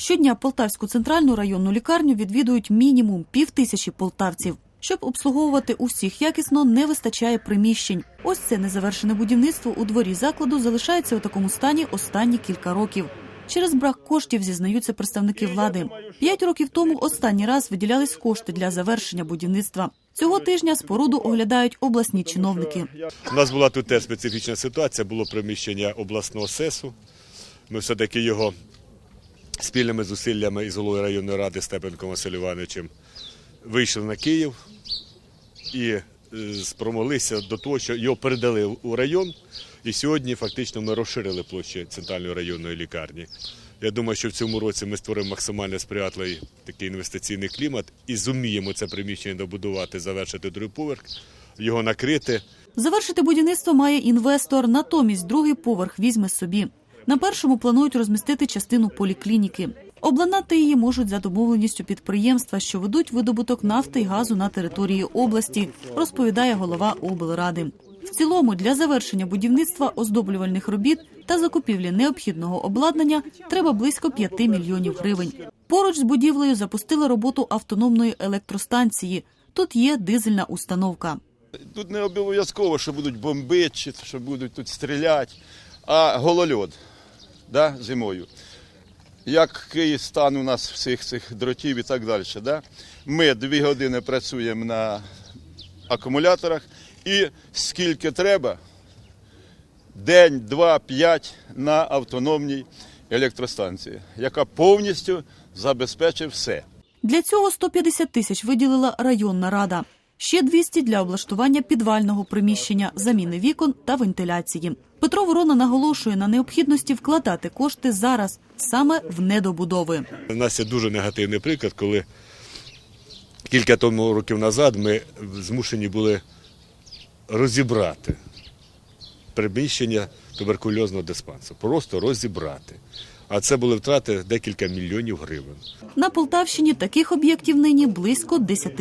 Щодня Полтавську центральну районну лікарню відвідують мінімум півтисячі полтавців. Щоб обслуговувати усіх якісно, не вистачає приміщень. Ось це незавершене будівництво у дворі закладу залишається у такому стані останні кілька років. Через брак коштів зізнаються представники влади. П'ять років тому останній раз виділялись кошти для завершення будівництва. Цього тижня споруду оглядають обласні чиновники. У нас була тут теж специфічна ситуація, було приміщення обласного СЕСу. Ми все-таки його спільними зусиллями із головою районної ради Степенком Василем Івановичем вийшли на Київ і е, спромоглися до того, що його передали у район. І сьогодні фактично ми розширили площі центральної районної лікарні. Я думаю, що в цьому році ми створимо максимально сприятливий такий інвестиційний клімат і зуміємо це приміщення добудувати, завершити другий поверх, його накрити. Завершити будівництво має інвестор, натомість другий поверх візьме собі. На першому планують розмістити частину поліклініки. Обладнати її можуть за домовленістю підприємства, що ведуть видобуток нафти і газу на території області, розповідає голова облради. В цілому для завершення будівництва оздоблювальних робіт та закупівлі необхідного обладнання треба близько 5 мільйонів гривень. Поруч з будівлею запустили роботу автономної електростанції. Тут є дизельна установка. Тут не обов'язково, що будуть бомбити, що будуть тут стріляти, а голольот да, зимою. Який стан у нас всіх цих дротів і так далі. Да? Ми дві години працюємо на акумуляторах і скільки треба, день, два, п'ять на автономній електростанції, яка повністю забезпечить все. Для цього 150 тисяч виділила районна рада. Ще 200 для облаштування підвального приміщення, заміни вікон та вентиляції. Петро Ворона наголошує на необхідності вкладати кошти зараз саме в недобудови. У нас є дуже негативний приклад, коли кілька тому років назад ми змушені були розібрати приміщення туберкульозного диспансеру. Просто розібрати. А це були втрати декілька мільйонів гривень. На Полтавщині таких об'єктів нині близько 10.